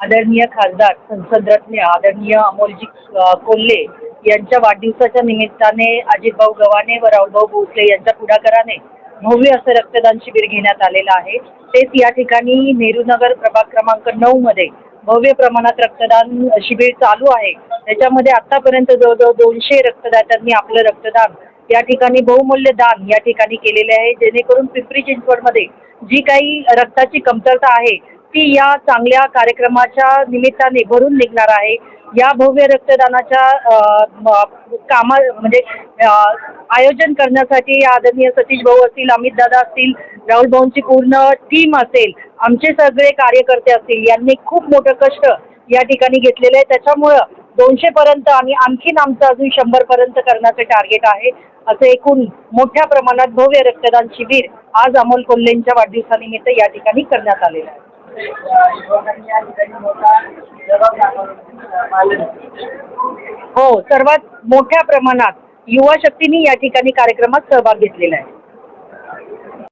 आदरणीय खासदार संसदरत्न आदरणीय अमोलजी कोल्हे यांच्या वाढदिवसाच्या निमित्ताने अजितभाऊ गव्हाणे व राहुलभाऊ भोसले यांच्या पुढाकाराने भव्य असं रक्तदान शिबिर घेण्यात आलेलं आहे. तेच या ठिकाणी नेहरूनगर प्रभाग क्रमांक नऊ मध्ये भव्य प्रमाणात रक्तदान शिबिर चालू आहे. त्याच्यामध्ये आतापर्यंत जवळजवळ दोनशे रक्तदात्यांनी आपलं रक्तदान या ठिकाणी बहुमूल्य दान या ठिकाणी केलेले आहे. जेणेकरून पिंपरी चिंचवडमध्ये जी काही रक्ताची कमतरता आहे ती या चांगल्या कार्यक्रमाच्या निमित्ताने भरून निघणार आहे. या भव्य रक्तदानाच्या कामा म्हणजे आयोजन करण्यासाठी आदरणीय सतीश भाऊ असतील अमित दादा असतील राहुल भाऊंची पूर्ण टीम असेल आमचे सगळे कार्यकर्ते असतील यांनी खूप मोठं कष्ट या ठिकाणी घेतलेलं आहे. त्याच्यामुळं दोनशे पर्यंत आणि आणखीन आमचं अजून शंभर पर्यंत करण्याचं टार्गेट आहे. असं एकूण मोठ्या प्रमाणात भव्य रक्तदान शिबिर आज अमोल कोल्हेंच्या वाढदिवसानिमित्त या ठिकाणी करण्यात आलेलं आहे. हो सर्वात मोठ्या प्रमाणात युवा शक्तीने या ठिकाणी कार्यक्रमात सहभाग घेतलेला आहे.